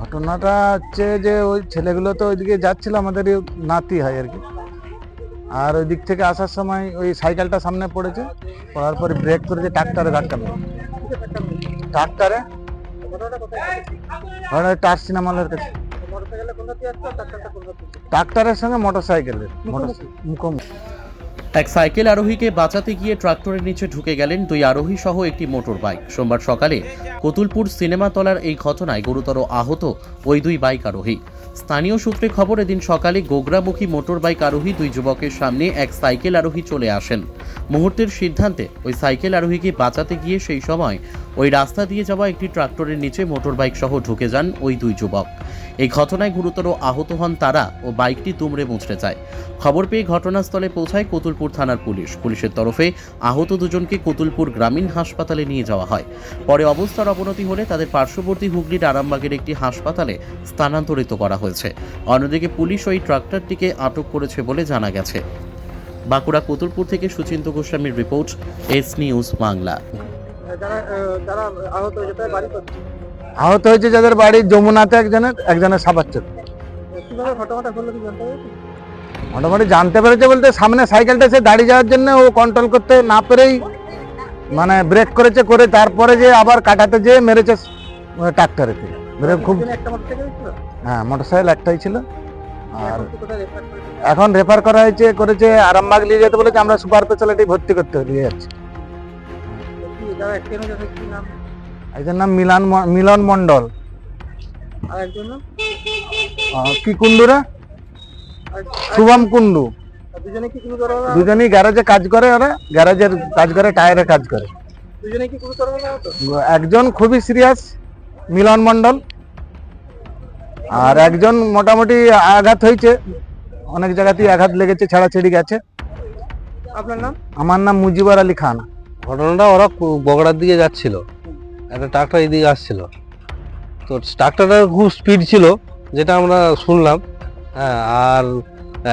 ঘটনাটা হচ্ছে যে ওই ছেলেগুলো তো ওইদিকে যাচ্ছিল আমাদের নাতি হয় আর কি। আর ওই দিক থেকে আসার সময় ওই সাইকেলটা সামনে পড়েছে, পড়ার পরে ব্রেক করেছে ট্রাক্টরে ধাক্কা মেরে। ট্রাক্টরে? টাচ সিনেমা হলের কাছে। ট্রাক্টরের সঙ্গে মোটর সাইকেলের মুখোমুখি। এক সাইকেল আরোহীকে বাঁচাতে গিয়ে ট্রাক্টরের নিচে ঢুকে গেলেন দুই আরোহী সহ একটি মোটর বাইক সোমবার সকালে কতুলপুর সিনেমাতলার এই ঘটনায় গুরুতর আহত ওই দুই বাইক আরোহী। স্থানীয় সূত্রে খবর, এদিন সকালে গোগরামুখী মোটর বাইক আরোহী দুই যুবকের সামনে এক সাইকেল আরোহী চলে আসেন। মুহূর্তের সিদ্ধান্তে ওই সাইকেল আরোহীকে বাঁচাতে গিয়ে সেই সময় ওই রাস্তা দিয়ে যাওয়া একটি ট্রাক্টরের নিচে মোটর বাইক সহ ঢুকে যান ওই দুই যুবক। এই ঘটনায় গুরুতর আহত হন তারা ও বাইকটি দুমড়ে মুচড়ে যায়। খবর পেয়ে ঘটনাস্থলে পৌঁছায় কতুলপুর থানার পুলিশ। পুলিশের তরফে আহত দুজনকে কতুলপুর গ্রামীণ হাসপাতালে নিয়ে যাওয়া হয়। পরে অবস্থার অবনতি হলে তাদের পার্শ্ববর্তী হুগলির আরামবাগের একটি হাসপাতালে স্থানান্তরিত করা হয়েছে। অন্যদিকে পুলিশ ওই ট্রাক্টরটিকে আটক করেছে বলে জানা গেছে। বাঁকুড়া কতুলপুর থেকে সুচিন্ত গোস্বামীর রিপোর্ট এস নিউজ বাংলা। আহত হয়েছে যাদের বাড়ি যমুনাতে একজনের একজনের পেরেছেন? মোটামুটি জানতে পেরেছে বলতে সামনে সাইকেলটা সে দাঁড়িয়ে যাওয়ার জন্য ও কন্ট্রোল করতে না পেরেই মানে ব্রেক করেছে করে তারপরে যে আবার কাটাতে যে মেরেছে ট্রাক্টরেতে। মেরে খুব হ্যাঁ মোটরসাইকেল একটাই ছিল। আর এখন রেফার করা হয়েছে করেছে আরামবাগ নিয়ে যেতে বলেছে আমরা সুপার স্পেশালিটি ভর্তি করতে নিয়ে যাচ্ছি একজন নাম? মিলান মিলন মন্ডল কি কুন্ডুরা শুভম কুন্ডু? দুজনেই গ্যারেজে কাজ করে ওরা গ্যারেজের কাজ করে টায়ারে কাজ করে? একজন খুবই সিরিয়াস মিলন মন্ডল আর একজন মোটামুটি আঘাত হয়েছে। অনেক জায়গাতেই আঘাত লেগেছে ছাড়া ছাড়াছাড়ি গেছে। আপনার নাম? আমার নাম মুজিবর আলী খান। ঘটনাটা ওরা বগড়ার দিকে যাচ্ছিল। একটা ট্রাক্টর এদিকে আসছিল। তো ট্রাক্টরটা খুব স্পিড ছিল যেটা আমরা শুনলাম। হ্যাঁ আর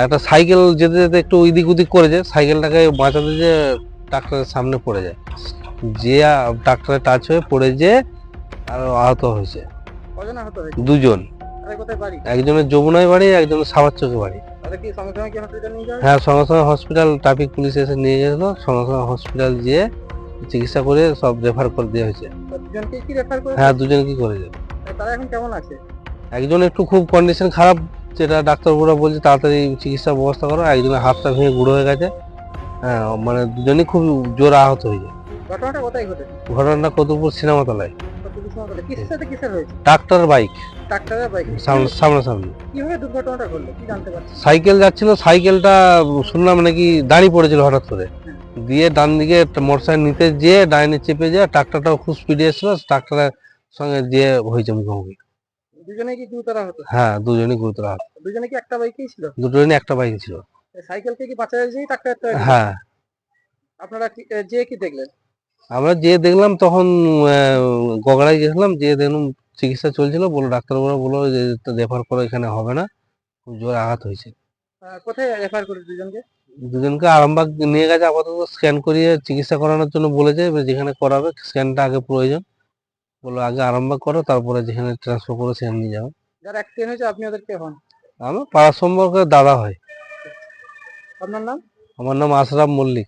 একটা সাইকেল যেতে যেতে একটু এদিক ওদিক করেছে সাইকেলটাকে বাঁচাতে যে ট্রাক্টরের সামনে পড়ে যায়। যে ট্রাক্টরে টাচ হয়ে পড়ে যে আর আহত হয়েছে। কজন আহত হয়েছে? দুজন। একজনের যমুনায় বাড়ি একজনের সাবার চোখে বাড়ি। হ্যাঁ সঙ্গে সঙ্গে হসপিটাল ট্রাফিক পুলিশ এসে নিয়ে গেছিল সঙ্গে সঙ্গে হসপিটাল গিয়ে চিকিৎসা করে সব রেফার করে দেওয়া হয়েছে। হ্যাঁ দুজন কি করেছে? তারা এখন কেমন আছে? একজন একটু খুব কন্ডিশন খারাপ যেটা ডাক্তারবাবুরা বলছে তাড়াতাড়ি চিকিৎসার ব্যবস্থা করো একজনের হাতটা ভেঙে গুঁড়ো হয়ে গেছে। হ্যাঁ মানে দুজনই খুব জোর আহত হয়েছে ঘটনাটা কোথায় ঘটেছে? ঘটনাটা কতুপুর সিনেমা তলায় পুলিশ মহলে কিসের কিসের হয়েছে? ডাক্তার বাইক। ডাক্তারের বাইক? সামনাসামনি কীভাবে দুর্ঘটনাটা ঘটলো? কি জানতে পারছি? সাইকেল যাচ্ছিল সাইকেলটা শুনলাম নাকি দাঁড়িয়ে পড়েছিল হঠাৎ করে। দিয়ে ডান দিকে মোটরসাইকেল নিতে যেয়ে ডাইনে চেপে যায় ট্রাক্টরটাও খুব স্পিডে এসেছিল ট্রাক্টরের সঙ্গে যেয়ে হয়েছে মুখোমুখি। দুজনে কি গুরুতর আহত? হ্যাঁ দুজনই গুরুতর আহত। দুজনে কি একটা বাইকেই ছিল? দুজনই একটা বাইক ছিল। সাইকেলকে কি বাঁচা যাচ্ছে ডাক্তার হ্যাঁ। আপনারা যে কি দেখলেন? আমরা যে দেখলাম তখন গগড়ায় গেছিলাম যে দেখলাম চিকিৎসা চলছিল বলল ডাক্তারবাবুরা বলল যে রেফার করো এখানে হবে না। খুব জোর আঘাত হয়েছে। কোথায় রেফার করে দুজনকে? দুজনকে আরামবাগ নিয়ে গেছে আপাতত স্ক্যান করিয়ে চিকিৎসা করানোর জন্য বলেছে এবার যেখানে করাবে স্ক্যানটা আগে প্রয়োজন। বলল আগে আরামবাগ করো তারপরে যেখানে ট্রান্সফার করো সেখানে নিয়ে যাও যারা অ্যাক্সিডেন্ট হয়েছে আপনি ওদেরকে হন? আমার পাড়ার সম্পর্কে দাদা হয়। আপনার নাম? আমার নাম আশরাফ মল্লিক।